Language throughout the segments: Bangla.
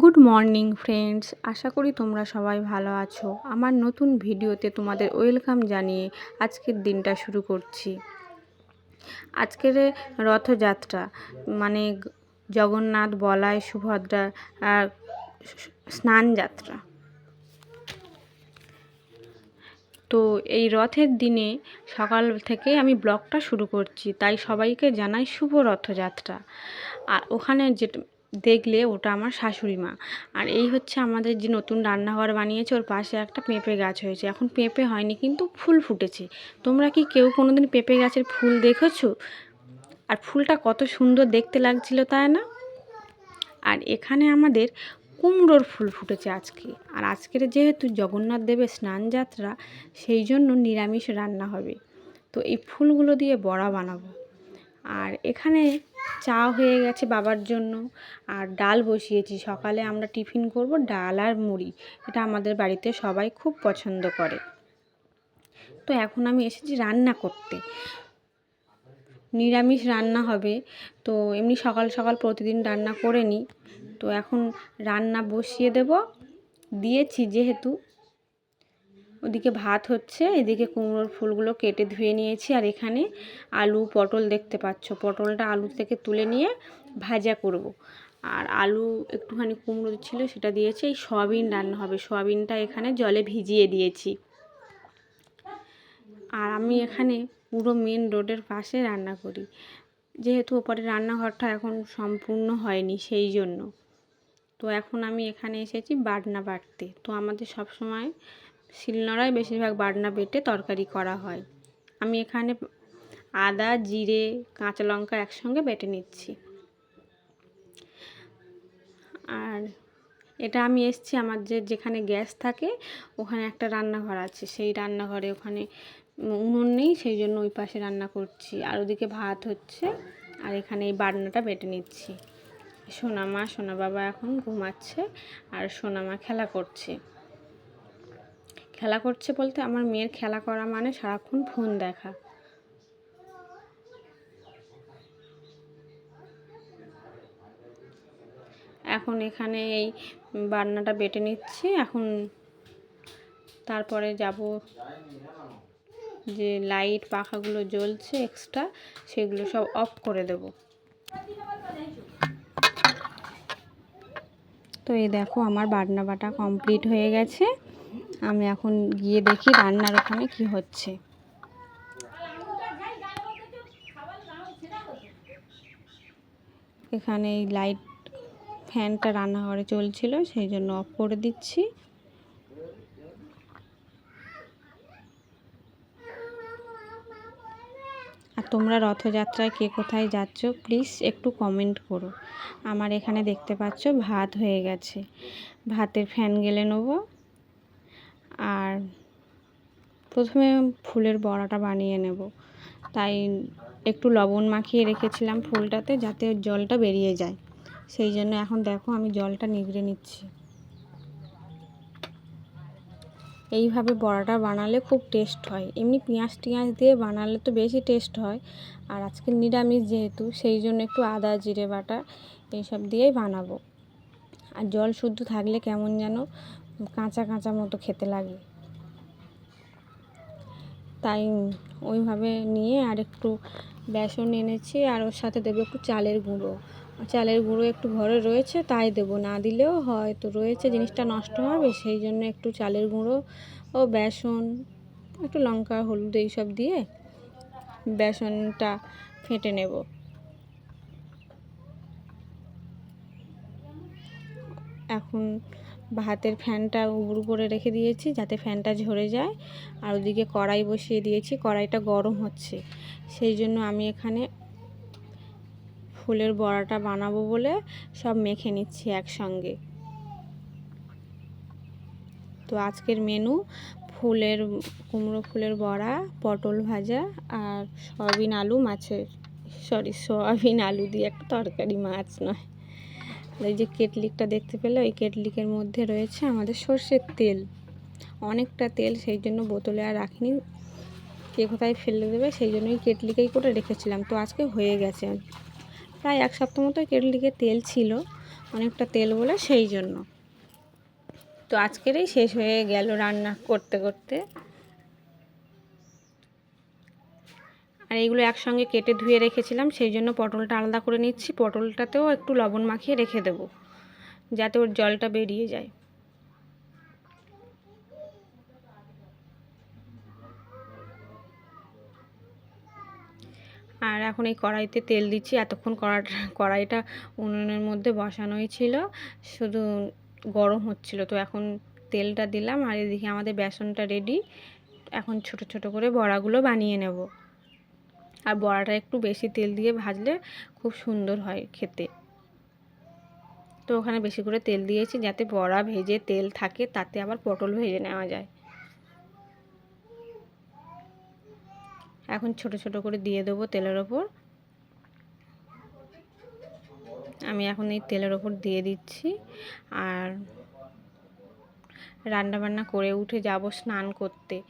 গুড মর্নিং ফ্রেন্ডস আশা করি তোমরা সবাই ভালো আছো। আমার নতুন ভিডিওতে তোমাদের ওয়েলকাম জানিয়ে আজকের দিনটা শুরু করছি। আজকের রথযাত্রা মানে জগন্নাথ বলায় সুভদ্রা আর স্নান যাত্রা। তো এই রথের দিনে সকাল থেকে আমি ব্লগটা শুরু করছি, তাই সবাইকে জানাই শুভ রথযাত্রা। আর ওখানে যেটা দেখলে ওটা আমার শাশুড়ি মা। আর এই হচ্ছে আমাদের যে নতুন রান্নাঘর বানিয়েছে, ওর পাশে একটা পেঁপে গাছ হয়েছে। এখন পেঁপে হয়নি কিন্তু ফুল ফুটেছে। তোমরা কি কেউ কোনো দিন পেঁপে গাছের ফুল দেখেছ? আর ফুলটা কত সুন্দর দেখতে লাগছিল তাই না? আর এখানে আমাদের কুমড়োর ফুল ফুটেছে আজকে। আর আজকের যেহেতু জগন্নাথ দেবের স্নান যাত্রা সেই জন্য নিরামিষ রান্না হবে। তো এই ফুলগুলো দিয়ে বড়া বানাবো। আর এখানে চা হয়ে গেছে বাবার জন্য। আর ডাল বসিয়েছি। সকালে আমরা টিফিন করব ডাল আর মুড়ি। এটা আমাদের বাড়িতে সবাই খুব পছন্দ করে। তো এখন আমি এসেছি রান্না করতে। নিরামিষ রান্না হবে। তো এমনি সকাল সকাল প্রতিদিন রান্না করে নিই। তো এখন রান্না বসিয়ে দেব। দিয়েছি যেহেতু ওদিকে ভাত হচ্ছে, এদিকে কুমড়োর ফুলগুলো কেটে ধুয়ে নিয়েছি, আর এখানে আলু পটল দেখতে পাচ্ছ। পটলটা আলু থেকে তুলে নিয়ে ভাজা করব। আর আলু একটুখানি কুমড়ো ছিল, সেটা দিয়েছি, এই সয়াবিন রান্না হবে। সয়াবিনটা এখানে জলে ভিজিয়ে দিয়েছি। আর আমি এখানে পুরো মেন রোডের পাশে রান্না করি। যেহেতু ওপরে রান্নাঘরটা এখন সম্পূর্ণ হয়নি, সেই জন্য। তো এখন আমি এখানে এসেছি বাটনা বাটতে। তো আমাদের সব সময় শিলনোড়ায় বেশিরভাগ বাটনা বেটে তরকারি করা হয়। আমি এখানে আদা, জিরে, কাঁচা লঙ্কা একসঙ্গে বেটে নিচ্ছি। আর এটা আমি এসছি আমার যে, যেখানে গ্যাস থাকে, ওখানে একটা রান্নাঘর আছে। সেই রান্নাঘরে ওখানে উনুন নেই, সেই জন্য ওই পাশে রান্না করছি। আর ওদিকে ভাত হচ্ছে, আর এখানে এই বাটনাটা বেটে নিচ্ছি। সোনামা সোনা বাবা এখন ঘুমাচ্ছে, আর সোনামা খেলা করছে। খেলা করছে বলতে আমার মেয়ের খেলা করা মানে সারাক্ষণ ফোন দেখা। এখন এখানে এই বান্নাটা বেটে নিচ্ছি, এখন তারপরে যাব যে লাইট পাখাগুলো জ্বলছে এক্সট্রা সেগুলো সব অফ করে দেব। তো এই দেখো আমার বাটনা বাটা কমপ্লিট হয়ে গেছে। আমি এখন গিয়ে দেখি রান্নার ওখানে কি হচ্ছে। এখানে এই লাইট ফ্যানটা রান্নাঘরে চলছিল, সেই জন্য অফ করে দিচ্ছি। আর তোমরা রথযাত্রায় কে কোথায় যাচ্ছ প্লিজ একটু কমেন্ট করো। আমার এখানে দেখতে পাচ্ছ, ভাত হয়ে গেছে। ভাতের ফ্যান গেলে নেব। আর প্রথমে ফুলের বড়াটা বানিয়ে নেব। তাই একটু লবণ মাখিয়ে রেখেছিলাম ফুলটাতে যাতে জলটা বেরিয়ে যায়। সেই জন্য এখন দেখো আমি জলটা নিগড়ে নিচ্ছি। এইভাবে বড়াটা বানালে খুব টেস্ট হয়। এমনি পেঁয়াজ টিয়াজ দিয়ে বানালে তো বেশি টেস্ট হয়। আর আজকে নিরামিষ যেহেতু, সেই জন্য একটু আদা, জিরে বাটা, এইসব দিয়েই বানাবো। আর জল শুদ্ধ থাকলে কেমন যেন কাঁচা কাঁচা মতো খেতে লাগে। তাই ওইভাবে নিয়ে আর একটু বেসন এনেছি আর ওর সাথে দেবো একটু চালের গুঁড়ো। চালের গুঁড়ো একটু ঘরে রয়েছে, তাই দেবো। না দিলেও হয় তো রয়েছে, জিনিসটা নষ্ট হবে, সেই জন্য একটু চালের গুঁড়ো ও বেসন, একটু লঙ্কা, হলুদ এইসব দিয়ে বেসনটা ফেটে নেব। এখন ভাতের ফ্যানটা উবড়ু করে রেখে দিয়েছি যাতে ফ্যানটা ঝরে যায়। আর ওদিকে কড়াই বসিয়ে দিয়েছি, কড়াইটা গরম হচ্ছে। সেই জন্য আমি এখানে ফুলের বড়াটা বানাবো বলে সব মেখে নিচ্ছি একসঙ্গে। তো আজকের মেনু, ফুলের কুমড়ো ফুলের বড়া, পটল ভাজা আর সয়াবিন আলু মাছের সরি সয়াবিন আলু দিয়ে একটা তরকারি মাছ নয়। এই যে কেটলিকটা দেখতে পেলে, ওই কেটলিকের মধ্যে রয়েছে আমাদের সর্ষের তেল। অনেকটা তেল, সেই জন্য বোতলে আর রাখিনি। কে কোথায় ফেলে দেবে, সেই জন্যই কেটলিকেই করে রেখেছিলাম। তো আজকে হয়ে গেছে। প্রায় এক সপ্তাহ মতো কেটলিকে তেল ছিল, অনেকটা তেল বলে সেই জন্য। তো আজকেরই শেষ হয়ে গেল রান্না করতে করতে। আর এইগুলো একসঙ্গে কেটে ধুয়ে রেখেছিলাম, সেই জন্য পটলটা আলাদা করে নিচ্ছি। পটলটাতেও একটু লবণ মাখিয়ে রেখে দেবো, যাতে ওর জলটা বেরিয়ে যায়। আর এখন এই কড়াইতে তেল দিচ্ছি। এতক্ষণ কড়াটা, কড়াইটা উনুনের মধ্যে বসানোই ছিল, শুধু গরম হচ্ছিল। তো এখন তেলটা দিলাম, আর এদিকে আমাদের বেসনটা রেডি এখন ছোট ছোট করে বড়াগুলো বানিয়ে নেব। আর বড়াটা একটু বেশি তেল দিয়ে ভাজলে খুব সুন্দর হয় খেতে। তো ওখানে বেশি করে তেল দিয়েছি যাতে বড়া ভেজে তেল থাকে, তাতে আবার পটল ভেজে নেওয়া যায়। এখন ছোট ছোট করে দিয়ে দেবো তেলের ওপর। আমি এখন এই তেলের ওপর দিয়ে দিচ্ছি। আর রান্না বান্না করে উঠে যাব স্নান করতে।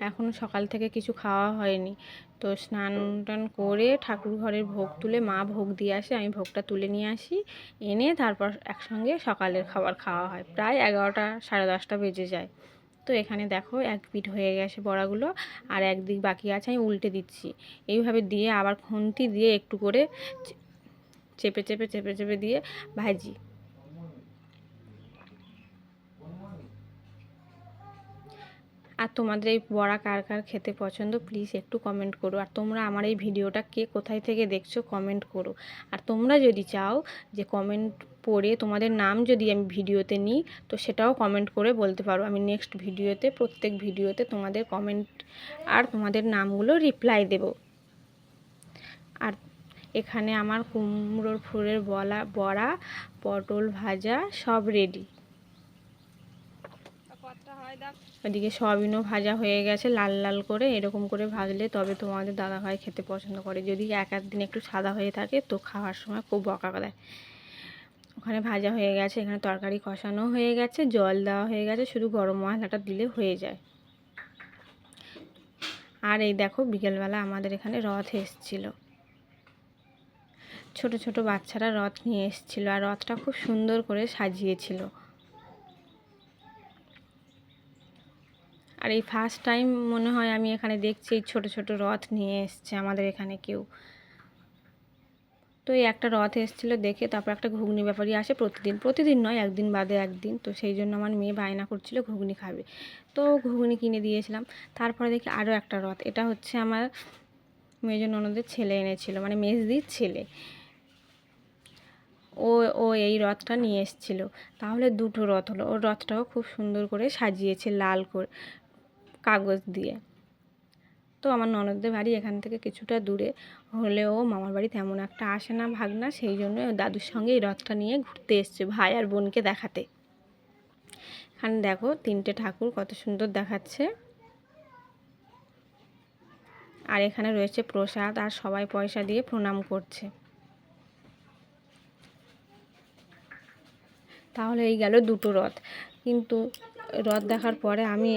এখনও সকাল থেকে কিছু খাওয়া হয়নি। তো স্নান টান করে ঠাকুর ঘরের ভোগ তুলে মা ভোগ দিয়ে আসে, আমি ভোগটা তুলে নিয়ে আসি। এনে তারপর একসঙ্গে সকালের খাবার খাওয়া হয়। প্রায় এগারোটা সাড়ে দশটা বেজে যায়। তো এখানে দেখো এক পিঠ হয়ে গেছে বড়াগুলো আর একদিক বাকি আছে, আমি উল্টে দিচ্ছি। এইভাবে দিয়ে আবার খুন্তি দিয়ে একটু করে চেপে চেপে চেপে চেপে দিয়ে ভাজি। আর তোমাদের এই বড়া কার কার খেতে পছন্দ প্লিজ একটু কমেন্ট করো। আর তোমরা আমার এই ভিডিওটা কে কোথায় থেকে দেখছ কমেন্ট করো। আর তোমরা যদি চাও যে কমেন্ট পড়ে তোমাদের নাম যদি আমি ভিডিওতে নিই, তো সেটাও কমেন্ট করে বলতে পারো। আমি নেক্সট ভিডিওতে, প্রত্যেক ভিডিওতে তোমাদের কমেন্ট আর তোমাদের নামগুলো রিপ্লাই দেব। আর এখানে আমার কুমড়োর ফুলের বলা, বড়া, পটল ভাজা সব রেডি ওদিকে সয়াবিনও ভাজা হয়ে গেছে, লাল লাল করে এরকম করে ভাজলে তবে তোমাদের দাদাভাই খেতে পছন্দ করে। যদি এক একদিন একটু সাদা হয়ে থাকে তো খাওয়ার সময় খুব বকা দেয়। ওখানে ভাজা হয়ে গেছে, এখানে তরকারি কষানো হয়ে গেছে, জল দেওয়া হয়ে গেছে, শুধু গরম মশলাটা দিলে হয়ে যায়। আর এই দেখো বিকেলবেলা আমাদের এখানে রথ এসছিল। ছোট ছোট বাচ্চারা রথ নিয়ে এসেছিল আর রথটা খুব সুন্দর করে সাজিয়েছিল। আর এই ফার্স্ট টাইম মনে হয় আমি এখানে দেখছি এই ছোটো ছোটো রথ নিয়ে এসছে আমাদের এখানে কেউ। তো এই একটা রথ এসেছিল দেখে তারপর একটা ঘুগনি ব্যাপারই আসে প্রতিদিন। প্রতিদিন নয়, একদিন বাদে একদিন। তো সেই জন্য আমার মেয়ে বায়না করছিল ঘুগনি খাবে। তো ঘুগনি কিনে দিয়েছিলাম। তারপরে দেখি আরও একটা রথ। এটা হচ্ছে আমার মেজ ননদের ছেলে এনেছিল মানে মেজদির ছেলে। ও ও এই রথটা নিয়ে এসেছিল। তাহলে দুটো রথ হলো। ওর রথটাও খুব সুন্দর করে সাজিয়েছে লাল করে। কাগজ দিয়ে। তো আমার ননদদের বাড়ি এখান থেকে কিছুটা দূরে। হলেও মামার বাড়ি তেমন একটা আসে না ভাগনা, সেই জন্য দাদুর সঙ্গে এই রথটা নিয়ে ঘুরতে এসছে ভাই আর বোনকে দেখাতে। এখানে দেখো তিনটে ঠাকুর কত সুন্দর দেখাচ্ছে। আর এখানে রয়েছে প্রসাদ আর সবাই পয়সা দিয়ে প্রণাম করছে। তাহলে এই গেল দুটো রথ। কিন্তু রথ দেখার পরে আমি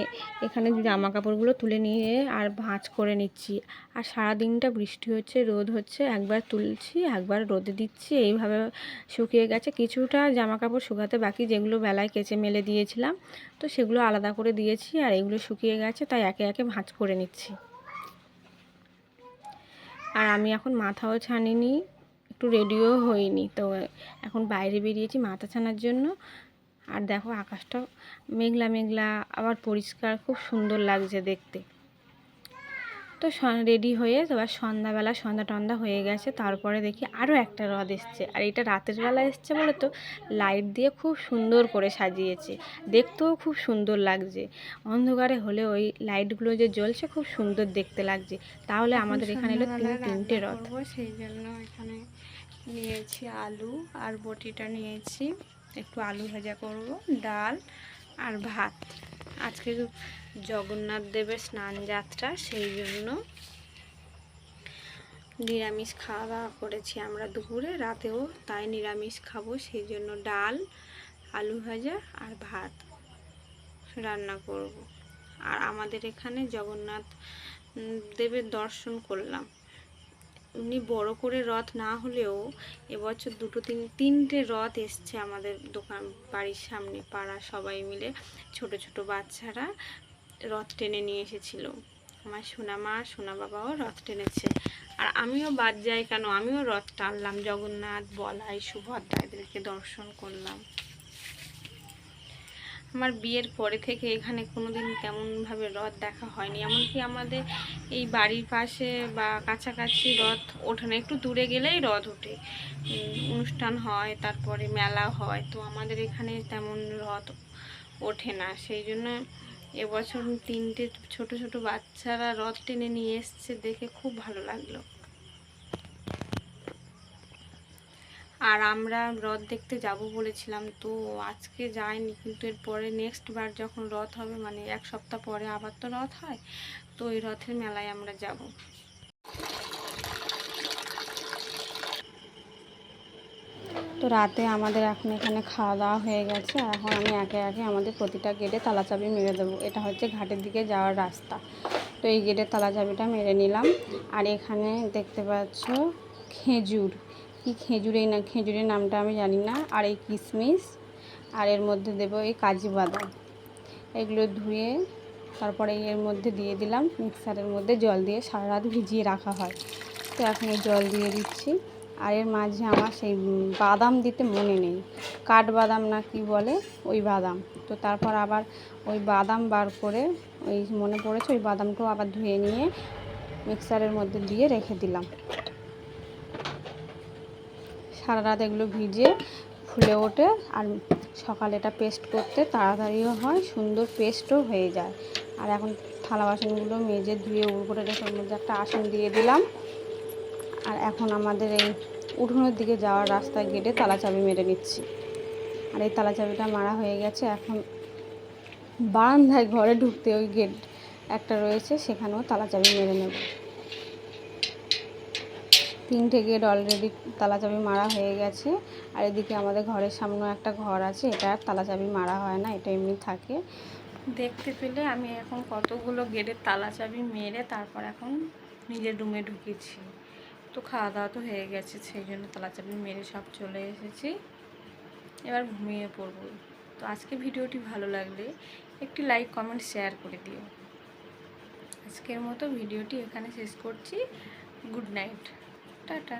এখানে জামা কাপড়গুলো তুলে নিয়ে আর ভাঁজ করে নিচ্ছি। আর সারা দিনটা বৃষ্টি হচ্ছে, রোদ হচ্ছে, একবার তুলছি, একবার রোদে দিচ্ছি, এইভাবে শুকিয়ে গেছে। কিছুটা জামা কাপড় শুকাতে বাকি যেগুলো বেলায় কেচে মেলে দিয়েছিলাম, তো সেগুলো আলাদা করে দিয়েছি আর এগুলো শুকিয়ে গেছে, তাই একে একে ভাঁজ করে নিচ্ছি। আর আমি এখন মাথাও ছানিনি, একটু রেডিও হইনি, তো এখন বাইরে বেরিয়েছি মাথা ছানার জন্য। আর দেখো আকাশটা মেঘলা মেঘলা আবার পরিষ্কার খুব সুন্দর লাগছে দেখতে। তো রেডি হয়ে এবার সন্ধ্যাবেলা সন্ধ্যা টন্ধা হয়ে গেছে তারপরে দেখি আরও একটা রথ এসছে। আর এটা রাতের বেলা এসছে বলে তো লাইট দিয়ে খুব সুন্দর করে সাজিয়েছে। দেখতেও খুব সুন্দর লাগছে। অন্ধকারে হলে ওই লাইটগুলো যে জ্বলছে খুব সুন্দর দেখতে লাগছে। তাহলে আমাদের এখানে এলো তিন তিনটে রথ। সেই জন্য এখানে নিয়েছি আলু আর বটিটা নিয়েছি। একটু আলু ভাজা করব, ডাল আর ভাত। আজকে জগন্নাথ দেবের স্নান যাত্রা, সেই জন্য নিরামিষ খাওয়া দাওয়া করেছি আমরা দুপুরে, রাতেও তাই নিরামিষ খাব, সেই জন্য ডাল, আলু ভাজা আর ভাত রান্না করব। আর আমাদের এখানে জগন্নাথ দেবের দর্শন করলাম। এমনি বড় করে রথ না হলেও এবছর দুটো তিন, তিনটে রথ এসছে আমাদের দোকান, বাড়ির সামনে, পাড়া সবাই মিলে। ছোট ছোট বাচ্চারা রথ টেনে নিয়ে এসেছিল। আমার সোনা মা সোনা বাবাও রথ টেনেছে। আর আমিও বাদ যাই কেন? আমিও রথ টানলাম। জগন্নাথ, বলাই, সুভদ্রা এদেরকে দর্শন করলাম। আমার বিয়ের পরে থেকে এখানে কোনো দিন তেমনভাবে রথ দেখা হয়নি। এমনকি আমাদের এই বাড়ির পাশে বা কাছাকাছি রথ ওঠে না। একটু দূরে গেলেই রথ ওঠে। অনুষ্ঠান হয়, তারপরে মেলা হয়। তো আমাদের এখানে তেমন রথ ওঠে না। সেই জন্য এবছর তিনটে ছোট ছোট বাচ্চারা রথ টেনে নিয়ে এসছে দেখে খুব ভালো লাগল। আর আমরা রথ দেখতে যাব বলেছিলাম, তো আজকে যাইনি, কিন্তু এরপরে নেক্সট বার যখন রথ হবে মানে এক সপ্তাহ পরে আবার তো রথ হয়, তো ওই রথের মেলায় আমরা যাব। তো রাতে আমাদের এখন এখানে খাওয়া দাওয়া হয়ে গেছে, এখন আমি একে একে আমাদের প্রতিটা গেটে তালা চাবি মেরে দেবো, এটা হচ্ছে ঘাটের দিকে যাওয়ার রাস্তা। তো এই গেটের তালা চাবিটা মেরে নিলাম, আর এখানে দেখতে পাচ্ছ খেজুর। কি খেজুর এই না, খেজুরের নামটা আমি জানি না। আর এই কিশমিশ আর এর মধ্যে দেবো এই কাজু বাদাম। এগুলো ধুয়ে তারপরে এর মধ্যে দিয়ে দিলাম, মিক্সারের মধ্যে জল দিয়ে সারা রাত ভিজিয়ে রাখা হয়। তো এখন জল দিয়ে দিচ্ছি। আর এর মাঝে আমার সেই বাদাম দিতে মনে নেই। কাঠ বাদাম না কি বলে, ওই বাদাম। তো তারপর আবার ওই বাদাম বার করে, ওই মনে পড়েছে, ওই বাদামটাও আবার ধুয়ে নিয়ে মিক্সারের মধ্যে দিয়ে রেখে দিলাম। সারা রাত এগুলো ভিজে ফুলে ওঠে আর সকালে এটা পেস্ট করতে তাড়াতাড়িও হয়, সুন্দর পেস্টও হয়ে যায়। আর এখন থালা বাসনগুলো মেজে ধুয়ে উড় করে রেখে মধ্যে একটা আসন দিয়ে দিলাম। আর এখন আমাদের এই উঠোনের দিকে যাওয়ার রাস্তায় গেটে তালাচাবি মেরে নিচ্ছি। আর এই তালাচাবিটা মারা হয়ে গেছে, এখন বারান্দায় ঘরে ঢুকতে ওই গেট একটা রয়েছে, সেখানেও তালাচাবি মেরে নেব। তিনটে গেট অলরেডি তালা চাবি মারা হয়ে গেছে। আর এদিকে আমাদের ঘরের সামনেও একটা ঘর আছে, এটা আর তালা চাবি মারা হয় না, এটা এমনি থাকে। দেখতে পেলে আমি এখন কতগুলো গেটের তালা চাবি মেরে তারপর এখন নিজের রুমে ঢুকেছি। তো খাওয়া দাওয়া তো হয়ে গেছে, সেই জন্য তালা চাবি মেরে সব চলে এসেছি। এবার ঘুমিয়ে পড়ব। তো আজকে ভিডিওটি ভালো লাগলে একটি লাইক কমেন্ট শেয়ার করে দিও। আজকের মতো ভিডিওটি এখানে শেষ করছি। Good night tata.